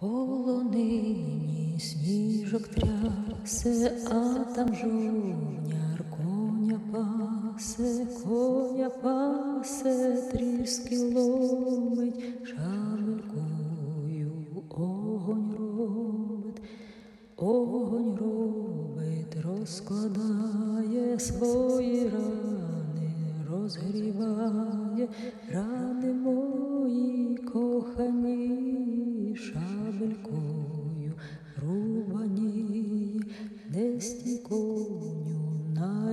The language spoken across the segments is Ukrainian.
Полонині сніжок трясе, а там жовняр коня пасе, коня пасе, тріски ломить, шабелькою огонь робить, огонь робить, розкладає свої рани, розгріває рани мої кохані,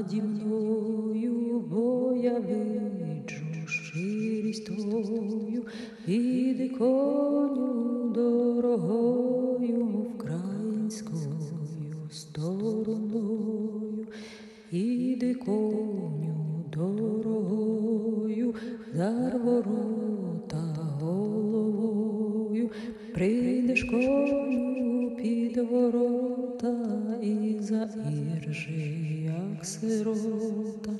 наді мною, бо я виджу щирість твою, іди коню дорогою українською стороною, іди коню дорогою, дар ворота головою, прийдеш коню під ворота і заіржи, як сирота.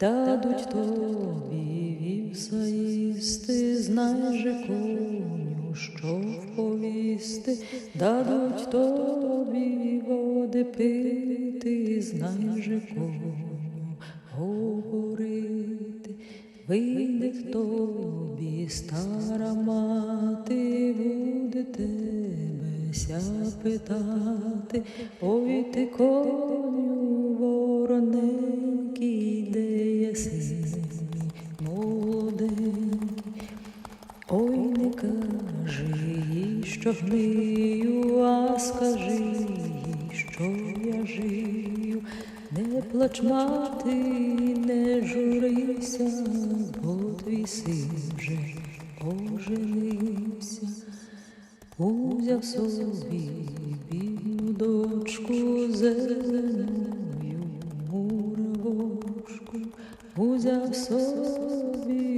Дадуть тобі вівса їсти, знай же коню, що вповісти, дадуть тобі води пити, знай же коню, говорити, вийде тобі стара мати, буде тебе ся питати, ой ти коню вороненький, де єси молоденький, ой не кажи що гнию, а скажи що я жию, не плач мати, не журися, бо твій син вже оженився. Узяв собі бідну дочку зеленою муравошку, узяв собі